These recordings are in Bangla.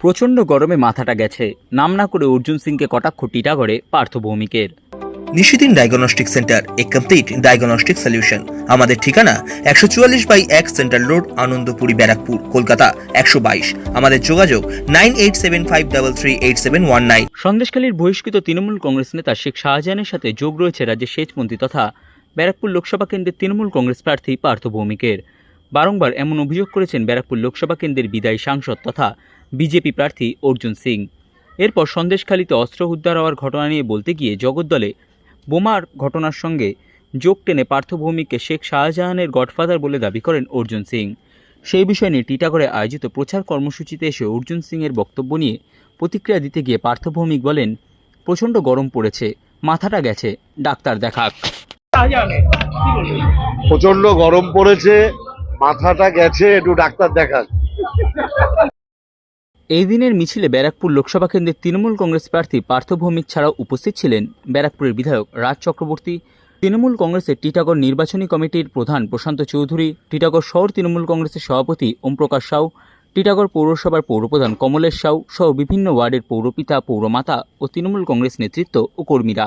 প্রচণ্ড গরমে মাথাটা গেছে। নাম না করে অর্জুন সিংকে কটাক্ষ টিটাগড়ে পার্থ ভৌমিকের। নিশিদিন ডায়াগনস্টিক সেন্টার এ কমপ্লিট ডায়াগনস্টিক সলিউশন আমাদের ঠিকানা একশো চুয়াল্লিশ বাই এক সেন্ট্রাল রোড আনন্দপুরি ব্যারাকপুর কলকাতা একশো বাইশ। আমাদের যোগাযোগ nine eight seven five double three eight seven one nine. সন্দেশখালীর বহিষ্কৃত তৃণমূল কংগ্রেস নেতা শেখ শাহজাহানের সাথে যোগ রয়েছে রাজ্যের সেচমন্ত্রী তথা ব্যারাকপুর লোকসভা কেন্দ্রের তৃণমূল কংগ্রেস প্রার্থী পার্থ ভৌমিকের। বারংবার এমন অভিযোগ করেছেন ব্যারাকপুর লোকসভা কেন্দ্রের বিদায়ী সাংসদ তথা বিজেপি প্রার্থী অর্জুন সিং। এরপর সন্দেশখালীতে অস্ত্র উদ্ধার হওয়ার ঘটনা নিয়ে বলতে গিয়ে জগদ্দলে বোমার ঘটনার সঙ্গে যোগ টেনে পার্থ ভৌমিককে শেখ শাহজাহানের গডফাদার বলে দাবি করেন অর্জুন সিং। সেই বিষয় নিয়ে টিটাগড়ে আয়োজিত প্রচার কর্মসূচিতে এসে অর্জুন সিংয়ের বক্তব্য নিয়ে প্রতিক্রিয়া দিতে গিয়ে পার্থভৌমিক বলেন, প্রচণ্ড গরম পড়েছে, মাথাটা গেছে, ডাক্তার দেখাক। প্রচণ্ড গরম পড়েছে, মাথাটা গেছে, একটু ডাক্তার দেখান এই দিনের মিছিলে ব্যারাকপুর লোকসভা কেন্দ্রের তৃণমূল কংগ্রেস প্রার্থী পার্থ ভৌমিক ছাড়াও উপস্থিত ছিলেন ব্যারাকপুরের বিধায়ক রাজ চক্রবর্তী। তৃণমূল কংগ্রেসের টিটাগড় নির্বাচনী কমিটির প্রধান প্রশান্ত চৌধুরী, টিটাগড় শহর তৃণমূল কংগ্রেসের সভাপতি ওমপ্রকাশ সাউ, টিটাগড় পৌরসভার পৌরপ্রধান কমলেশ সাউ সহ বিভিন্ন ওয়ার্ডের পৌরপিতা, পৌরমাতা ও তৃণমূল কংগ্রেস নেতৃত্ব ও কর্মীরা।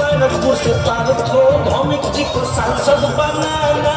बैरकपुर से पार्थ हो भौमिक जी को सांसद बनाना